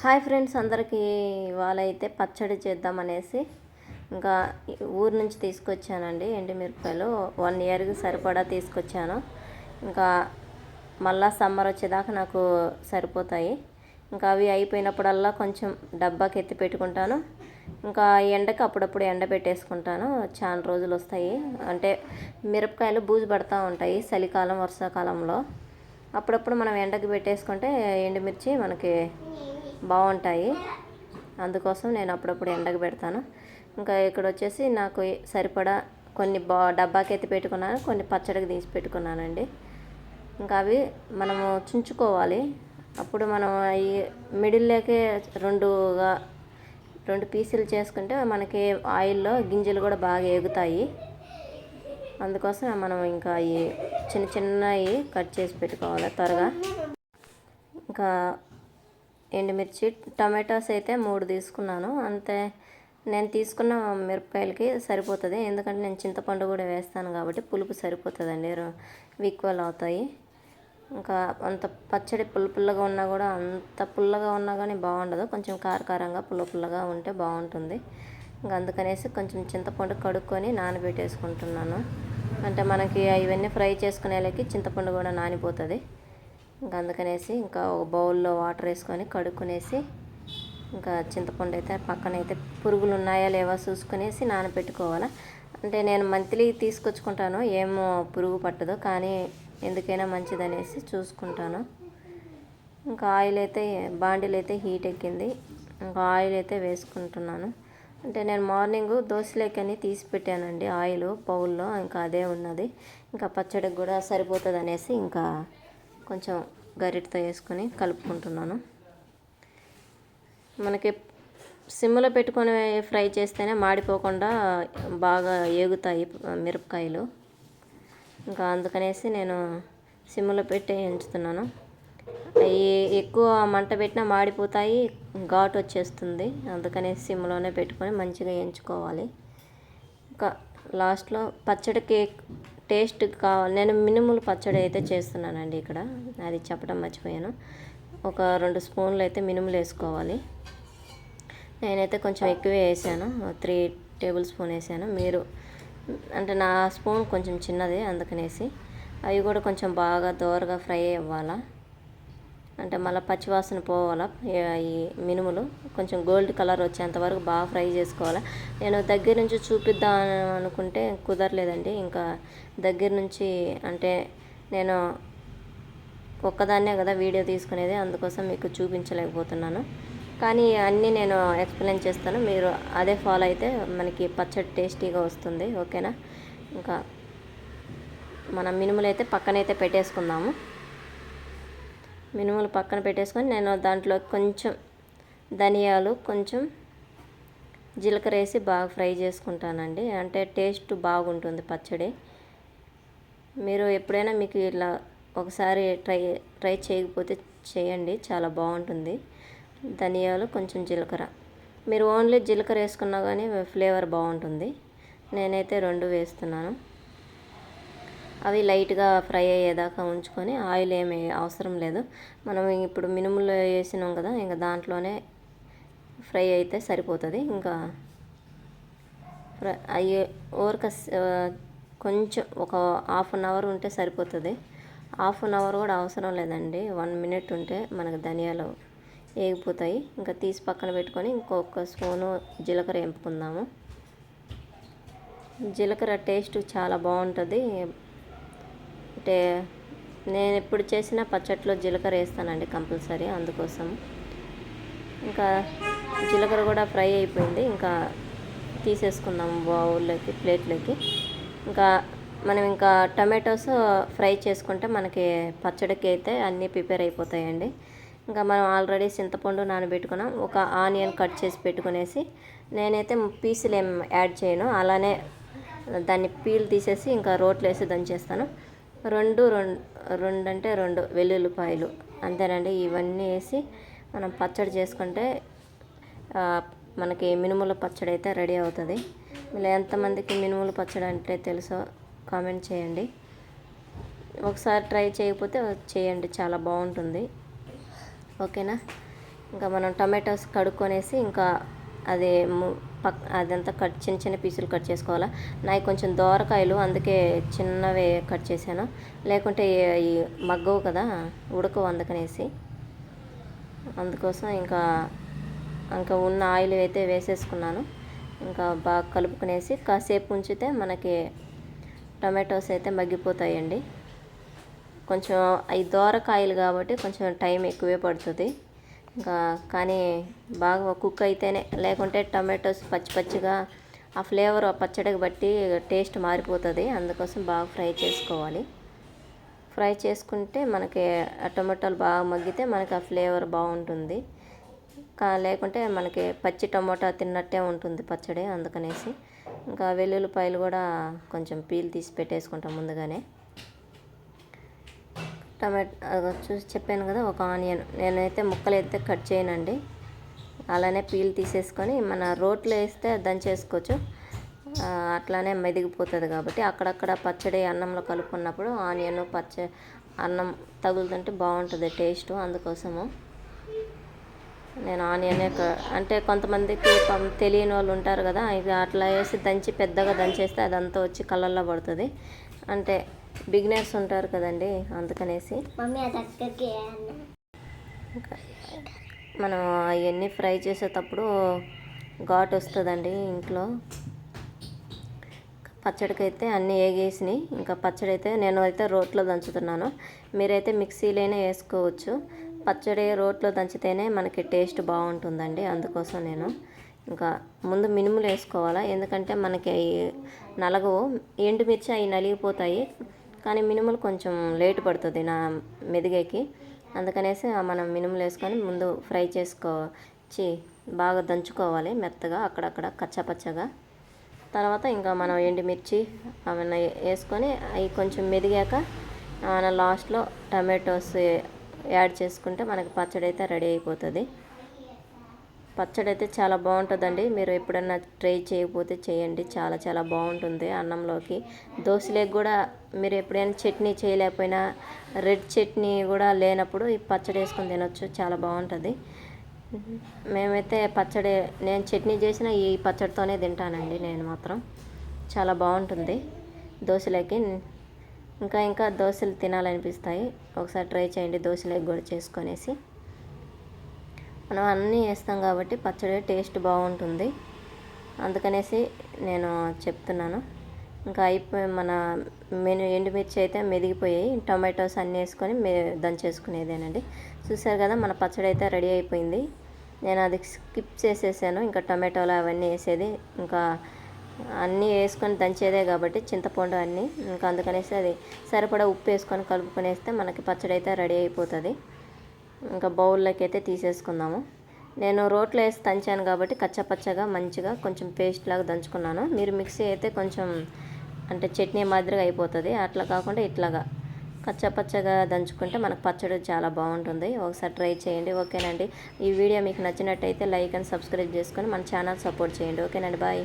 Hi friends అందరికీ ఇవాళ అయితే పచ్చడి చేద్దాం అనేసి ఇంకా ఊరు నుంచి తీసుకొచ్చానండి ఎండుమిరపకాయలు. వన్ ఇయర్కి సరిపడా తీసుకొచ్చాను. ఇంకా మళ్ళా సమ్మర్ వచ్చేదాకా నాకు సరిపోతాయి. ఇంకా అవి అయిపోయినప్పుడల్లా కొంచెం డబ్బాకి ఎత్తి పెట్టుకుంటాను. ఇంకా ఎండకి అప్పుడప్పుడు ఎండ పెట్టేసుకుంటాను. చాలా రోజులు వస్తాయి. అంటే మిరపకాయలు బూజు పడతా ఉంటాయి చలికాలం వర్షాకాలంలో. అప్పుడప్పుడు మనం ఎండకి పెట్టేసుకుంటే ఎండుమిర్చి మనకి బాగుంటాయి. అందుకోసం నేను అప్పుడప్పుడు ఎండకు పెడతాను. ఇంకా ఇక్కడ వచ్చేసి నాకు సరిపడా కొన్ని బా డబ్బాకి ఎత్తి పెట్టుకున్నాను కొన్ని పచ్చడికి తీసి పెట్టుకున్నానండి. ఇంకా అవి మనము చుంచుకోవాలి. అప్పుడు మనం అవి మిడిల్లోకే రెండుగా రెండు పీసులు చేసుకుంటే మనకి ఆయిల్లో గింజలు కూడా బాగా ఎగుతాయి. అందుకోసం మనం ఇంకా ఈ చిన్న చిన్నవి కట్ చేసి పెట్టుకోవాలి త్వరగా. ఇంకా ఎండుమిర్చి టమాటాస్ అయితే మూడు తీసుకున్నాను. అంతే నేను తీసుకున్న మిరపకాయలకి సరిపోతుంది. ఎందుకంటే నేను చింతపండు కూడా వేస్తాను కాబట్టి పులుపు సరిపోతుందండి. ఈక్వల్ అవుతాయి. ఇంకా అంత పచ్చడి పుల్ల పుల్లగా ఉన్నా కూడా అంత పుల్లగా ఉన్నా కానీ బాగుండదు. కొంచెం కారకారంగా పుల్ల పుల్లగా ఉంటే బాగుంటుంది. ఇంకా అందుకనేసి కొంచెం చింతపండు కడుక్కొని నానబెట్టేసుకుంటున్నాను. అంటే మనకి ఇవన్నీ ఫ్రై చేసుకునేలకి చింతపండు కూడా నానిపోతుంది. ఇంకా అందుకనేసి ఇంకా ఒక బౌల్లో వాటర్ వేసుకొని కడుక్కునేసి ఇంకా చింతపండు అయితే పక్కన అయితే పురుగులు ఉన్నాయా లేవా చూసుకునేసి నానబెట్టుకోవాలా. అంటే నేను మంత్లీ తీసుకొచ్చుకుంటాను ఏమో పురుగు పట్టదు కానీ ఎందుకైనా మంచిదనేసి చూసుకుంటాను. ఇంకా ఆయిల్ అయితే బాండిల్ అయితే హీట్ ఎక్కింది. ఇంకా ఆయిల్ అయితే వేసుకుంటున్నాను. అంటే నేను మార్నింగ్ దోశలేకని తీసి పెట్టానండి ఆయిల్ బౌల్లో ఇంకా అదే ఉన్నది. ఇంకా పచ్చడికి కూడా సరిపోతుంది అనేసి ఇంకా కొంచెం గరిటతో వేసుకొని కలుపుకుంటున్నాను. మనకి సిమ్లో పెట్టుకొని ఫ్రై చేస్తేనే మాడిపోకుండా బాగా ఏగుతాయి మిరపకాయలు. ఇంకా అందుకనేసి నేను సిమ్లో పెట్టి ఎంచుతున్నాను. అవి ఎక్కువ మంట పెట్టినా మాడిపోతాయి ఘాటు వచ్చేస్తుంది. అందుకనేసి సిమ్లోనే పెట్టుకొని మంచిగా ఎంచుకోవాలి. ఇంకా లాస్ట్లో పచ్చడి కేక్ టేస్ట్ కావాలి నేను మినుములు పచ్చడి అయితే చేస్తున్నానండి ఇక్కడ. అది చెప్పడం మర్చిపోయాను. ఒక రెండు స్పూన్లు అయితే మినుములు వేసుకోవాలి. నేనైతే కొంచెం ఎక్కువే వేసాను. త్రీ టేబుల్ స్పూన్ వేసాను. మీరు అంటే నా స్పూన్ కొంచెం చిన్నది అందుకనేసి. అవి కూడా కొంచెం బాగా దోరగా ఫ్రై అవ్వాలా? అంటే మళ్ళీ పచ్చివాసన పోవాలా? ఈ మినుములు కొంచెం గోల్డ్ కలర్ వచ్చేంత వరకు బాగా ఫ్రై చేసుకోవాలి? నేను దగ్గర నుంచి చూపిద్దాం అనుకుంటే కుదరలేదండి. ఇంకా దగ్గర నుంచి అంటే నేను ఒక్కదాన్నే కదా వీడియో తీసుకునేది అందుకోసం మీకు చూపించలేకపోతున్నాను. కానీ అన్నీ నేను ఎక్స్ప్లెయిన్ చేస్తాను. మీరు అదే ఫాలో అయితే మనకి పచ్చడి టేస్టీగా వస్తుంది. ఓకేనా? ఇంకా మన మినుములు అయితే పక్కనైతే పెట్టేసుకుందాము. మినుములు పక్కన పెట్టేసుకొని నేను దాంట్లో కొంచెం ధనియాలు కొంచెం జీలకర్ర వేసి బాగా ఫ్రై చేసుకుంటానండి. అంటే టేస్ట్ బాగుంటుంది పచ్చడి. మీరు ఎప్పుడైనా మీకు ఇలా ఒకసారి ట్రై ట్రై చేయకపోతే చేయండి చాలా బాగుంటుంది. ధనియాలు కొంచెం జీలకర్ర. మీరు ఓన్లీ జీలకర్ర వేసుకున్నా కానీ ఫ్లేవర్ బాగుంటుంది. నేనైతే రెండు వేస్తున్నాను. అవి లైట్గా ఫ్రై అయ్యేదాకా ఉంచుకొని ఆయిల్ ఏమి అవసరం లేదు. మనం ఇప్పుడు మినుములు వేసినాం కదా ఇంకా దాంట్లోనే ఫ్రై అయితే సరిపోతుంది. ఇంకా ఫ్రై అయ్యే ఓరక కొంచెం ఒక హాఫ్ అన్ అవర్ ఉంటే సరిపోతుంది. హాఫ్ అన్ అవర్ కూడా అవసరం లేదండి. వన్ మినిట్ ఉంటే మనకు ధనియాలు వేగిపోతాయి ఇంకా తీసి పక్కన పెట్టుకొని ఇంకొక స్పూను జీలకర్ర ఎంపుకుందాము. జీలకర్ర టేస్ట్ చాలా బాగుంటుంది. అంటే నేను ఎప్పుడు చేసిన పచ్చట్లో జీలకర్ర వేస్తానండి కంపల్సరీ అందుకోసం. ఇంకా జీలకర్ర కూడా ఫ్రై అయిపోయింది. ఇంకా తీసేసుకుందాం బౌల్లోకి ప్లేట్లోకి. ఇంకా మనం ఇంకా టమాటోస్ ఫ్రై చేసుకుంటే మనకి పచ్చడికి అయితే అన్నీ ప్రిపేర్ అయిపోతాయండి. ఇంకా మనం ఆల్రెడీ చింతపండు నానబెట్టుకున్నాం. ఒక ఆనియన్ కట్ చేసి పెట్టుకునేసి నేనైతే పీసులు ఏం యాడ్ చేయను. అలానే దాన్ని పీల్ తీసేసి ఇంకా రోట్లో వేసి దంచేస్తాను. రెండు రెండు రెండు అంటే రెండు వెల్లుల్లిపాయలు. అంతేనండి. ఇవన్నీ వేసి మనం పచ్చడి చేసుకుంటే మనకి మినుముల పచ్చడి అయితే రెడీ అవుతుంది. మీరు ఎంతమందికి మినుముల పచ్చడి అంటే తెలుసో కామెంట్ చేయండి. ఒకసారి ట్రై చేయకపోతే చేయండి. చాలా బాగుంటుంది. ఓకేనా? ఇంకా మనం టమాటోస్ కడుక్కొనేసి ఇంకా అది పక్ అదంతా కట్ చిన్న చిన్న పీసులు కట్ చేసుకోవాలా. నాకు కొంచెం దోరకాయలు అందుకే చిన్నవి కట్ చేశాను. లేకుంటే ఈ మగ్గవు కదా ఉడకవు అందుకనేసి. అందుకోసం ఇంకా ఇంకా ఉన్న ఆయిల్ అయితే వేసేసుకున్నాను. ఇంకా బాగా కలుపుకునేసి కాసేపు ఉంచితే మనకి టమాటోస్ అయితే మగ్గిపోతాయండి. కొంచెం అవి దోరకాయలు కాబట్టి కొంచెం టైం ఎక్కువే పడుతుంది. ఇంకా కానీ బాగా కుక్ అయితేనే లేకుంటే టమాటోస్ పచ్చి పచ్చిగా ఆ ఫ్లేవర్ ఆ పచ్చడికి బట్టి టేస్ట్ మారిపోతుంది. అందుకోసం బాగా ఫ్రై చేసుకోవాలి. ఫ్రై చేసుకుంటే మనకి ఆ టమాటోలు బాగా మగ్గితే మనకి ఆ ఫ్లేవర్ బాగుంటుంది. కా లేకుంటే మనకి పచ్చి టమాటా తిన్నట్టే ఉంటుంది పచ్చడి అందుకనేసి. ఇంకా వెల్లుల్లిపాయలు కూడా కొంచెం పీల్ తీసి పెట్టేసుకుంటాం ముందుగానే. టమాటా చూసి చెప్పాను కదా ఒక ఆనియన్. నేనైతే ముక్కలు అయితే కట్ చేయనండి. అలానే పీల్ తీసేసుకొని మన రోట్లో వేస్తే దంచేసుకోవచ్చు అట్లానే మెదిగిపోతుంది కాబట్టి అక్కడక్కడ పచ్చడి అన్నంలో కలుపుకున్నప్పుడు ఆనియన్ పచ్చ అన్నం తగులుతుంటే బాగుంటుంది టేస్ట్ అందుకోసము. నేను ఆనియనే అంటే కొంతమందికి తెలియని వాళ్ళు ఉంటారు కదా ఇది అట్లా వేసి దంచి పెద్దగా దంచేస్తే అదంతా వచ్చి కళ్ళల్లో పడుతుంది. అంటే బిగినర్స్ ఉంటారు కదండి అందుకనేసి. మనం అవన్నీ ఫ్రై చేసేటప్పుడు ఘాట్ వస్తుందండి ఇంట్లో. పచ్చడికి అయితే అన్నీ వేగేసినాయి ఇంకా పచ్చడి అయితే నేను అయితే రోట్లో దంచుతున్నాను. మీరైతే మిక్సీలోనే వేసుకోవచ్చు. పచ్చడి రోట్లో దంచితేనే మనకి టేస్ట్ బాగుంటుందండి అందుకోసం నేను. ఇంకా ముందు మినుములు వేసుకోవాలా ఎందుకంటే మనకి నలగవు. ఎండుమిర్చి అవి నలిగిపోతాయి. కానీ మినుములు కొంచెం లేట్ పడుతుంది నా మెదిగేకి. అందుకనేసి మనం మినుములు వేసుకొని ముందు ఫ్రై చేసుకో బాగా దంచుకోవాలి మెత్తగా అక్కడక్కడ కచ్చపచ్చగా. తర్వాత ఇంకా మనం ఎండుమిర్చి అవన్నీ వేసుకొని అవి కొంచెం మెదిగాక మన లాస్ట్లో టమాటోస్ యాడ్ చేసుకుంటే మనకి పచ్చడి అయితే రెడీ అయిపోతుంది. పచ్చడి అయితే చాలా బాగుంటుందండి. మీరు ఎప్పుడన్నా ట్రై చేయకపోతే చేయండి. చాలా చాలా బాగుంటుంది అన్నంలోకి. దోశలేకి కూడా మీరు ఎప్పుడైనా చట్నీ చేయలేకపోయినా రెడ్ చట్నీ కూడా లేనప్పుడు ఈ పచ్చడి వేసుకొని తినొచ్చు. చాలా బాగుంటుంది. మేమైతే పచ్చడి నేను చట్నీ చేసిన ఈ పచ్చడితోనే తింటానండి నేను మాత్రం. చాలా బాగుంటుంది దోశలోకి. ఇంకా ఇంకా దోశలు తినాలనిపిస్తాయి. ఒకసారి ట్రై చేయండి. దోశలోకి కూడా చేసుకొనేసి. మనం అన్నీ వేస్తాం కాబట్టి పచ్చడి టేస్ట్ బాగుంటుంది. అందుకనేసి నేను చెప్తున్నాను. ఇంకా అయిపోయి మన మెను ఎండుమిర్చి అయితే మెదిగిపోయాయి. టమాటోస్ అన్నీ వేసుకొని మే దంచేసుకునేదేనండి. చూసారు కదా మన పచ్చడి అయితే రెడీ అయిపోయింది. నేను అది స్కిప్ చేసేసాను. ఇంకా టమాటోలు అవన్నీ వేసేది. ఇంకా అన్నీ వేసుకొని దంచేదే కాబట్టి చింతపండు అన్నీ. ఇంకా అందుకనేసి అది సరిపడా ఉప్పు వేసుకొని కలుపుకునేస్తే మనకి పచ్చడి అయితే రెడీ అయిపోతుంది. ఇంకా బౌల్లోకి అయితే తీసేసుకుందాము. నేను రోట్లో వేసి దంచాను కాబట్టి కచ్చపచ్చగా మంచిగా కొంచెం పేస్ట్ లాగా దంచుకున్నాను. మీరు మిక్సీ అయితే కొంచెం అంటే చట్నీ మాదిరిగా అయిపోతుంది. అట్లా కాకుండా ఇట్లాగా కచ్చపచ్చగా దంచుకుంటే మనకు పచ్చడి చాలా బాగుంటుంది. ఒకసారి ట్రై చేయండి. ఓకేనండి. ఈ వీడియో మీకు నచ్చినట్టయితే లైక్ అండ్ సబ్స్క్రైబ్ చేసుకొని మన ఛానల్ సపోర్ట్ చేయండి. ఓకేనండి. బాయ్.